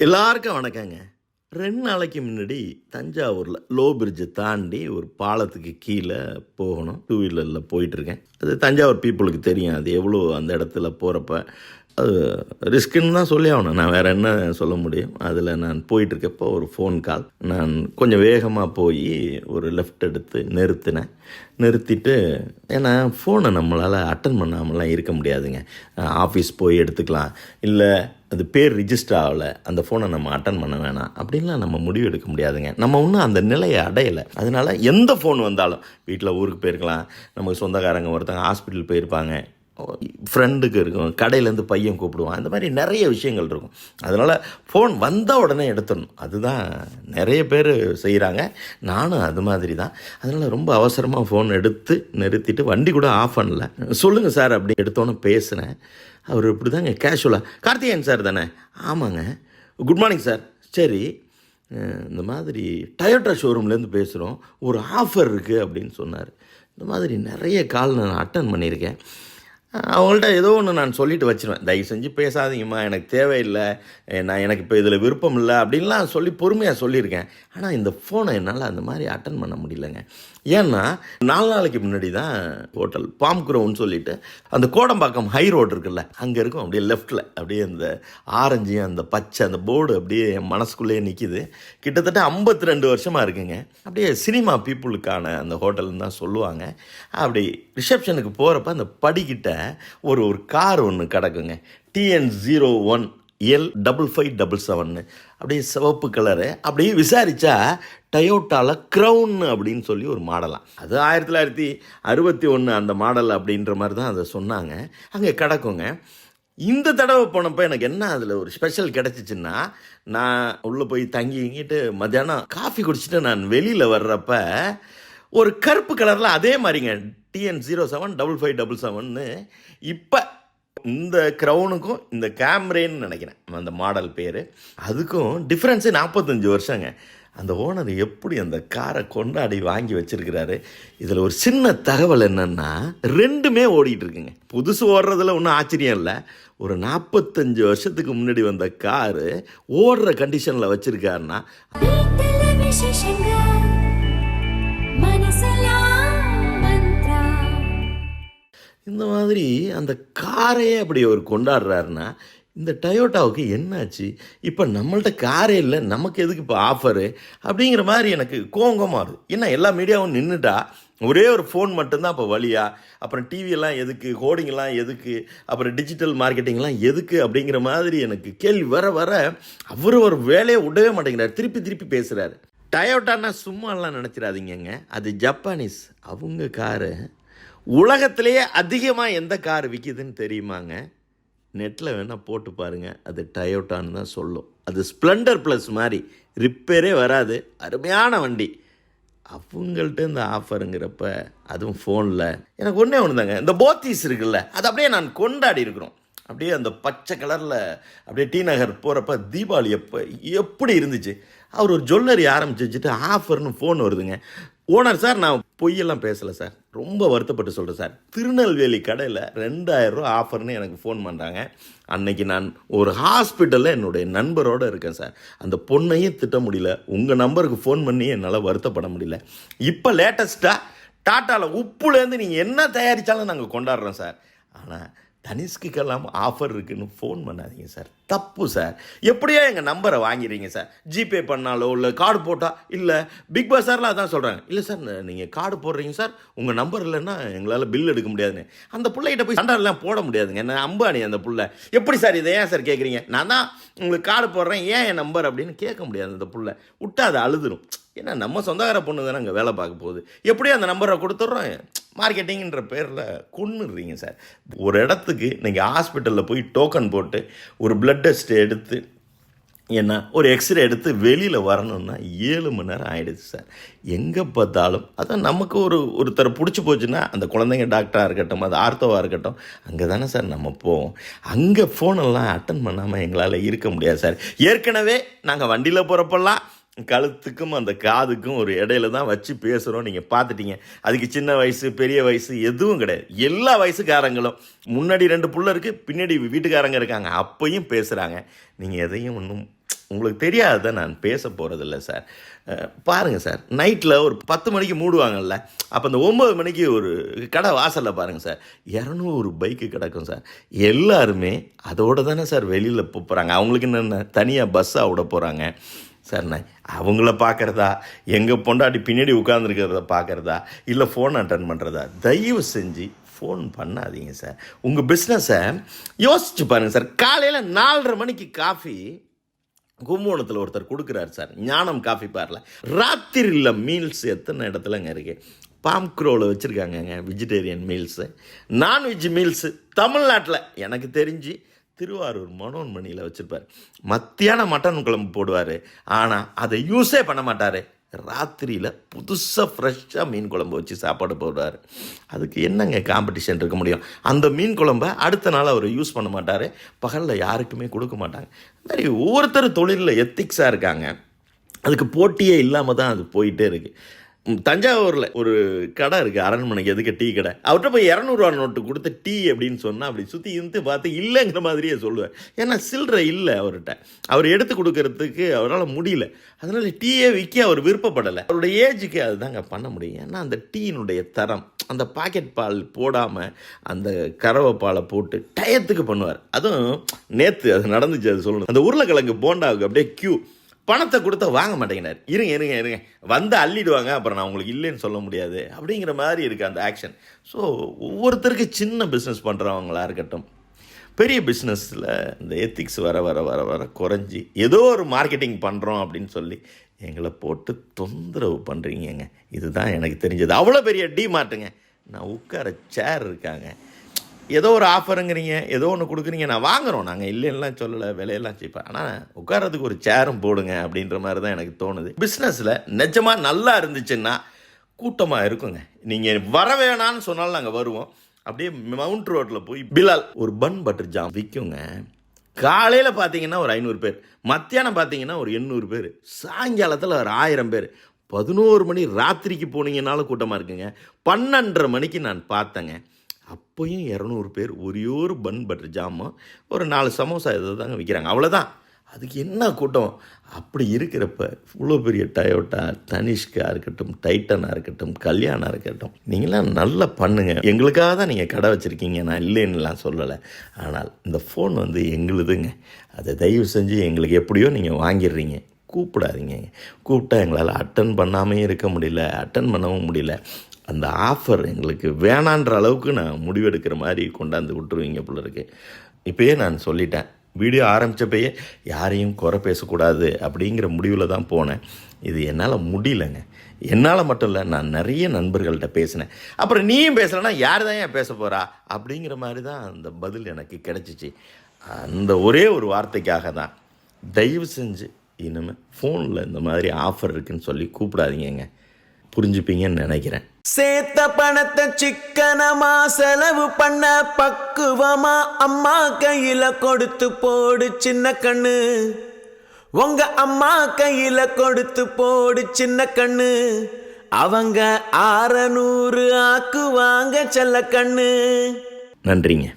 எல்லாருக்கும் வணக்கங்க. ரெண்டு நாளைக்கு முன்னாடி தஞ்சாவூரில் லோ பிரிட்ஜை தாண்டி ஒரு பாலத்துக்கு கீழே போகணும். டூ வீலரில் போயிட்டுருக்கேன் அது தஞ்சாவூர் பீப்புளுக்கு தெரியும். அது எவ்வளோ அந்த இடத்துல போகிறப்ப அது ரிஸ்க்குன்னு தான் சொல்லி ஆகணும். நான் வேறு என்ன சொல்ல முடியும்? அதில் நான் போயிட்டுருக்கப்போ ஒரு ஃபோன் கால் நான் கொஞ்சம் வேகமாக போய் ஒரு லெஃப்ட் எடுத்து நிறுத்தினேன். நிறுத்திட்டு ஏன்னா ஃபோனை நம்மளால் அட்டன் பண்ணாமலாம் இருக்க முடியாதுங்க. ஆஃபீஸ் போய் எடுத்துக்கலாம். இல்லை அது பேர் ரிஜிஸ்டர் ஆகலை. அந்த ஃபோனை நம்ம அட்டன் பண்ண வேணாம். அப்படின்லாம் நம்ம முடிவு எடுக்க முடியாதுங்க. நம்ம இன்னும் அந்த நிலையை அடையலை. அதனால எந்த ஃபோன் வந்தாலும் வீட்டில் ஊருக்கு போயிருக்கலாம். நமக்கு சொந்தக்காரங்க ஒருத்தங்க ஹாஸ்பிட்டல் போயிருப்பாங்க. ஃப்ரெண்டுக்கு இருக்கும். கடையிலேருந்து பையன் கூப்பிடுவான். இந்த மாதிரி நிறைய விஷயங்கள் இருக்கும். அதனால் ஃபோன் வந்த உடனே எடுத்துடணும். அதுதான் நிறைய பேர் செய்கிறாங்க நானும் அது மாதிரி தான் அதனால் ரொம்ப அவசரமாக ஃபோன் எடுத்து நிறுத்திட்டு வண்டி கூட ஆஃப் பண்ணல. சொல்லுங்கள் சார் அப்படி எடுத்தோன்னே பேசுகிறேன் அவர் இப்படி தாங்க கேஷுவலாக கார்த்திகேயன் சார் தானே? ஆமாங்க. குட் மார்னிங் சார் சரி இந்த மாதிரி டயோட்டா ஷோரூம்லேருந்து பேசுகிறோம் ஒரு ஆஃபர் இருக்குது அப்படின்னு சொன்னார். இந்த மாதிரி நிறைய கால் நான் அட்டன் பண்ணியிருக்கேன். அவங்கள்ட்ட ஏதோ ஒன்று நான் சொல்லிட்டு வச்சிருவேன். தயவு செஞ்சு பேசாதீங்கம்மா எனக்கு தேவையில்லை. நான் எனக்கு இப்போ இதில் விருப்பம் இல்லை அப்படின்லாம் சொல்லி பொறுமையாக சொல்லியிருக்கேன். ஆனால் இந்த ஃபோனை என்னால் அந்த மாதிரி அட்டன் பண்ண முடியலங்க. ஏன்னா நாலு நாளைக்கு முன்னாடி தான் ஹோட்டல் பாம் குரோன்னு சொல்லிட்டு அந்த கோடம்பாக்கம் ஹை ரோடு இருக்குல்ல அங்கே இருக்கும். அப்படியே லெஃப்ட்டில் அப்படியே அந்த ஆரஞ்சு அந்த பச்சை அந்த போர்டு அப்படியே என் மனசுக்குள்ளேயே நிற்கிது கிட்டத்தட்ட ஐம்பத்தி ரெண்டு வருஷமாக இருக்குங்க. அப்படியே சினிமா பீப்புளுக்கான அந்த ஹோட்டல்னு தான் சொல்லுவாங்க. அப்படி ரிசப்ஷனுக்கு போகிறப்ப அந்த படிக்கிட்ட ஒரு ஒரு கார் ஒன்று கிடக்குங்க. TN zero one L double five double செவன்னு அப்படியே சிவப்பு கலரு அப்படியே விசாரித்தா டயோட்டாவில் க்ரௌன் அப்படின்னு சொல்லி ஒரு மாடலாம் அது ஆயிரத்தி தொள்ளாயிரத்தி அறுபத்தி ஒன்று அந்த மாடல் அப்படின்ற மாதிரி தான் அதை சொன்னாங்க. அங்கே கிடக்குங்க. இந்த தடவை போனப்போ எனக்கு என்ன அதில் ஒரு ஸ்பெஷல் கிடச்சிச்சின்னா நான் உள்ளே போய் தங்கிங்கிட்டு மத்தியானம் காஃபி குடிச்சிட்டு நான் வெளியில் வர்றப்ப ஒரு கருப்பு கலரில் அதே மாதிரிங்க. TN zero seven double five double செவன்னு இப்போ இந்த க்ரௌனுக்கும் இந்த கேம்ரேன்னு நினைக்கிறேன். அந்த மாடல் பேர். அதுக்கும் டிஃப்ரென்ஸு நாற்பத்தஞ்சு வருஷங்க. அந்த ஓனர் எப்படி அந்த காரை கொண்டாடி வாங்கி வச்சிருக்கிறாரு? இதில் ஒரு சின்ன தகவல் என்னென்னா ரெண்டுமே ஓடிட்டு இருக்குங்க. புதுசு ஓடுறதுல ஒன்றும் ஆச்சரியம் இல்லை. ஒரு நாற்பத்தஞ்சு வருஷத்துக்கு முன்னாடி வந்த காரு ஓடுற கண்டிஷனில் வச்சுருக்காருன்னா இந்த மாதிரி அந்த காரையே அப்படி அவர் கொண்டாடுறாருன்னா இந்த டயோட்டாவுக்கு என்னாச்சு? இப்போ நம்மள்ட்ட காரே இல்லை நமக்கு எதுக்கு இப்போ ஆஃபரு அப்படிங்கிற மாதிரி எனக்கு கோங்கமாக வருது என்ன எல்லா மீடியாவும் நின்றுட்டா ஒரே ஒரு ஃபோன் மட்டும்தான் அப்போ வழியா அப்புறம் டிவியெல்லாம் எதுக்கு ஹோர்டிங்கெல்லாம் எதுக்கு அப்புறம் டிஜிட்டல் மார்க்கெட்டிங்லாம் எதுக்கு அப்படிங்கிற மாதிரி எனக்கு கேள்வி வர வர அவர் ஒரு வேலையை விடவே மாட்டேங்கிறார். திருப்பி திருப்பி பேசுகிறாரு டயோட்டானா சும்மாலாம் நினச்சிடாதீங்கங்க. அது ஜப்பானீஸ். அவங்க காரு உலகத்திலேயே அதிகமாக எந்த கார் விற்கிதுன்னு தெரியுமாங்க? நெட்டில் வேணால் போட்டு பாருங்கள் அது டயோட்டான்னு தான் சொல்லும். அது ஸ்ப்ளெண்டர் ப்ளஸ் மாதிரி ரிப்பேரே வராது. அருமையான வண்டி. அவங்கள்ட்ட இந்த ஆஃபருங்கிறப்ப அதுவும் ஃபோனில். எனக்கு ஒன்றே ஒன்று தாங்க இந்த போத்தீஸ் இருக்குல்ல அது அப்படியே நான் கொண்டாடி இருக்கிறோம். அப்படியே அந்த பச்சை கலரில் அப்படியே டி நகர் போகிறப்ப தீபாவளி எப்போ எப்படி இருந்துச்சு? அவர் ஒரு ஜுவல்லரி ஆரம்பிச்சு வச்சுட்டு ஆஃபர்னு ஃபோன் வருதுங்க. ஓனர் சார் நான் பொய்யெல்லாம் பேசலை சார். ரொம்ப வருத்தப்பட்டு சொல்கிறேன் சார். திருநெல்வேலி கடையில் ரெண்டாயிரம் ரூபா ஆஃபர்னு எனக்கு ஃபோன் பண்ணுறாங்க அன்னைக்கு நான் ஒரு ஹாஸ்பிட்டலில் என்னுடைய நண்பரோடு இருக்கேன் சார். அந்த பொண்ணையும் திட்ட முடியல. உங்கள் நம்பருக்கு ஃபோன் பண்ணி என்னால் வருத்தப்பட முடியல. இப்போ லேட்டஸ்ட்டாக டாட்டாவில் உப்புலேருந்து நீங்கள் என்ன தயாரித்தாலும் நாங்கள் கொண்டாடுறோம் சார். ஆனால் தனிஷ்குக்கெல்லாம் ஆஃபர் இருக்குதுன்னு ஃபோன் பண்ணாதீங்க சார் தப்பு சார் எப்படியோ எங்கள் நம்பரை வாங்கிறீங்க சார் ஜிபே பண்ணாலோ இல்லை கார்டு போட்டால் இல்லை பிக் பஸாரில் அதான் சொல்கிறாங்க இல்லை சார் நீங்கள் கார்டு போடுறீங்க சார் உங்கள் நம்பர் இல்லைன்னா எங்களால் பில் எடுக்க முடியாதுன்னு. அந்த பிள்ளைகிட்ட போய் சண்டாலாம் போட முடியாதுங்க. என்ன அம்பானி அந்த பிள்ளை. எப்படி சார் இதை ஏன் சார் கேட்குறீங்க நான் தான் உங்களுக்கு கார்டு போடுறேன் ஏன் என் நம்பர் அப்படின்னு கேட்க முடியாது அந்த பிள்ளை. விட்டா அதை அழுதுரும். ஏன்னா நம்ம சொந்தக்கார பொண்ணு தானே அங்கே வேலை பார்க்க போகுது. எப்படியும் அந்த நம்பரை கொடுத்துட்றோம். மார்க்கெட்டிங்கிற பேரில் கொன்னுடுறீங்க சார். ஒரு இடத்துக்கு நீங்கள் ஹாஸ்பிட்டலில் போய் டோக்கன் போட்டு ஒரு பிளட் டெஸ்ட் எடுத்து என்ன ஒரு எக்ஸ்ரே எடுத்து வெளியில் வரணும்னா ஏழு மணி நேரம் ஆகிடுச்சு சார். எங்கே பார்த்தாலும் அதான் நமக்கு ஒரு ஒருத்தரை பிடிச்சி போச்சுன்னா அந்த குழந்தைங்க டாக்டராக இருக்கட்டும் அது ஆர்த்தோவாக இருக்கட்டும் அங்கே தானே சார் நம்ம போவோம். அங்கே ஃபோனெல்லாம் அட்டன் பண்ணாமல் எங்களால் இருக்க முடியாது சார். ஏற்கனவே நாங்கள் வண்டியில் போகிறப்பெல்லாம் கழுத்துக்கும் அந்த காதுக்கும் ஒரு இடையில தான் வச்சு பேசுகிறோம் நீங்கள் பார்த்துட்டீங்க. அதுக்கு சின்ன வயசு பெரிய வயசு எதுவும் கிடையாது. எல்லா வயசுக்காரங்களும். முன்னாடி ரெண்டு புள்ள இருக்குது பின்னாடி வீட்டுக்காரங்க இருக்காங்க. அப்பையும் பேசுகிறாங்க நீங்கள் எதையும் ஒன்றும் உங்களுக்கு தெரியாததை நான் பேச போகிறதில்ல சார். பாருங்கள் சார். நைட்டில் ஒரு பத்து மணிக்கு மூடுவாங்கல்ல. அப்போ அந்த ஒம்பது மணிக்கு ஒரு கடை வாசலில் பாருங்கள் சார். இரநூறு பைக்கு கிடக்கும் சார். எல்லாருமே அதோடு தானே சார் வெளியில் போகிறாங்க அவங்களுக்கு என்னென்ன தனியாக பஸ்ஸாக விட போகிறாங்க சார் நான் அவங்கள பார்க்குறதா எங்கள் பொண்டாட்டி பின்னாடி உட்காந்துருக்கிறத பார்க்குறதா இல்லை ஃபோன் அட்டன் பண்ணுறதா தயவு செஞ்சு ஃபோன் பண்ணாதீங்க சார். உங்கள் பிஸ்னஸை யோசிச்சு பாருங்கள் சார். காலையில் நாலரை மணிக்கு காஃபி கும்பகோணத்தில் ஒருத்தர் கொடுக்குறாரு சார். ஞானம் காஃபி பார்ல ராத்திரியில் மீல்ஸ் எத்தனை இடத்துலங்க இருக்கு? பாம்க்ரோவில் வச்சுருக்காங்கங்க vegetarian meals non veg meals தமிழ்நாட்டில் எனக்கு தெரிஞ்சு திருவாரூர் மனோன்மணியில் வச்சுருப்பார். மத்தியானம் மட்டன் குழம்பு போடுவார். ஆனால் அதை யூஸே பண்ண மாட்டார். ராத்திரியில் புதுசாக ஃப்ரெஷ்ஷாக மீன் குழம்பு வச்சு சாப்பாடு போடுவார். அதுக்கு என்னங்க காம்படிஷன் இருக்க முடியும்? அந்த மீன் குழம்ப அடுத்த நாள் அவர் யூஸ் பண்ண மாட்டார். பகலில் யாருக்குமே கொடுக்க மாட்டாங்க. இந்த மாதிரி ஒவ்வொருத்தர் தொழிலில் எத்திக்ஸாக இருக்காங்க. அதுக்கு போட்டியே இல்லாமல் தான் அது போயிட்டே இருக்குது தஞ்சாவூரில் ஒரு கடை இருக்குது அரண்மனைக்கு எதுக்கு டீ கடை. அவர்கிட்ட போய் இரநூறுவா நோட்டு கொடுத்து டீ அப்படின்னு சொன்னால் அப்படி சுற்றி இருந்து பார்த்து இல்லைங்கிற மாதிரியே சொல்லுவேன். ஏன்னா சில்லறை இல்லை அவர்கிட்ட. அவர் எடுத்து கொடுக்கறதுக்கு அவரால் முடியல. அதனால் டீயே விற்க அவர் விருப்பப்படலை. அவருடைய ஏஜுக்கு அதுதாங்க பண்ண முடியும். ஏன்னா அந்த டீயினுடைய தரம் அந்த பாக்கெட் பால் போடாமல் அந்த கறவை பாலை போட்டு டயத்துக்கு பண்ணுவார். அதுவும் நேற்று அது நடந்துச்சு அது சொல்லணும். அந்த உருளைக்கிழங்கு போண்டாவுக்கு அப்படியே க்யூ பணத்தை கொடுத்தா வாங்க மாட்டேங்கிறார். இருங்க இருங்க இருங்க. வந்து அள்ளிடுவாங்க அப்புறம் நான் உங்களுக்கு இல்லைன்னு சொல்ல முடியாது. அப்படிங்கிற மாதிரி இருக்குது அந்த ஆக்ஷன் ஸோ ஒவ்வொருத்தருக்கு சின்ன பிஸ்னஸ் பண்ணுறவங்களா இருக்கட்டும். பெரிய பிஸ்னஸில் இந்த எத்திக்ஸ் வர வர வர வர குறைஞ்சி ஏதோ ஒரு மார்க்கெட்டிங் பண்ணுறோம் அப்படின்னு சொல்லி எங்களை போட்டு தொந்தரவு பண்ணுறீங்கங்க இதுதான் எனக்கு தெரிஞ்சது. அவ்வளோ பெரிய டீ மாட்டுங்க நான் உட்கார சேர் இருக்காங்க. ஏதோ ஒரு ஆஃபருங்கிறீங்க ஏதோ ஒன்று கொடுக்குறீங்க நான் வாங்குறோம். நாங்கள் இல்லைன்னா சொல்லலை விலையெல்லாம் செய்ப்பேன் ஆனால் உட்கார்றதுக்கு ஒரு சேரும் போடுங்க அப்படின்ற மாதிரி தான் எனக்கு தோணுது. பிஸ்னஸில் நிஜமாக நல்லா இருந்துச்சுன்னா கூட்டமாக இருக்குங்க. நீங்கள் வர வேணான்னு சொன்னாலும் நாங்கள் வருவோம். அப்படியே மவுண்ட் ரோட்டில் போய் பிலால் ஒரு பன் பட்டர் ஜாம் விற்குங்க காலையில் பார்த்தீங்கன்னா ஒரு ஐநூறு பேர். மத்தியானம் பார்த்தீங்கன்னா ஒரு எண்ணூறு பேர். சாயங்காலத்தில் ஒரு ஆயிரம் பேர். பதினோரு மணி ராத்திரிக்கு போனீங்கனாலும் கூட்டமாக இருக்குங்க. பன்னெண்டரை மணிக்கு நான் பார்த்தேங்க. அப்போயும் இரநூறு பேர் ஒரே ஒரு பன் பட்டர் ஜாமும் ஒரு நாலு சமோசா இதை தாங்க விற்கிறாங்க அவ்வளோதான் அதுக்கு என்ன கூட்டம்? அப்படி இருக்கிறப்ப இவ்வளோ பெரிய டயோட்டா தனிஷ்காக இருக்கட்டும் டைட்டனாக இருக்கட்டும் கல்யாணம் இருக்கட்டும் நீங்களாம் நல்லா பண்ணுங்க. எங்களுக்காக தான் நீங்கள் கடை வச்சுருக்கீங்க. நான் இல்லைன்னுலாம் சொல்லலை. ஆனால் இந்த ஃபோன் வந்து எங்களுதுங்க. அதை தயவு செஞ்சு எங்களுக்கு எப்படியோ நீங்கள் வாங்கிடுறீங்க. கூப்பிடாதீங்க. கூப்பிட்டா எங்களால் அட்டன் பண்ணாமே இருக்க முடியல. அட்டன் பண்ணவும் முடியல. அந்த ஆஃபர் எங்களுக்கு வேணான்ற அளவுக்கு நான் முடிவெடுக்கிற மாதிரி கொண்டாந்து விட்டுருவீங்க போல இருக்கு. இப்பயே நான் சொல்லிட்டேன். வீடியோ ஆரம்பித்தப்பயே யாரையும் குறை பேசக்கூடாது அப்படிங்கிற முடிவில் தான் போனேன். இது என்னால் முடியலங்க. என்னால் மட்டும் இல்லை நான் நிறைய நண்பர்கள்ட்ட பேசினேன். அப்புறம் நீயும் பேசலைன்னா யார் தான் ஏன் பேச போகிறா அப்படிங்கிற மாதிரி தான் அந்த பதில் எனக்கு கிடச்சிச்சு. அந்த ஒரே ஒரு வார்த்தைக்காக தான். தயவு செஞ்சு இனிமேல் ஃபோனில் இந்த மாதிரி ஆஃபர் இருக்குன்னு சொல்லி கூப்பிடாதீங்கங்க. புரிஞ்சுப்பீங்கன்னு நினைக்கிறேன். சேத்த பணத்தை சிக்கனமா செலவு பண்ண பக்குவமா அம்மா கையில கொடுத்து போடு சின்ன கண்ணு. உங்க அம்மா கையில கொடுத்து போடு சின்ன கண்ணு. அவங்க ஆறநூறு ஆக்குவாங்க செல்ல கண்ணு. நன்றிங்க.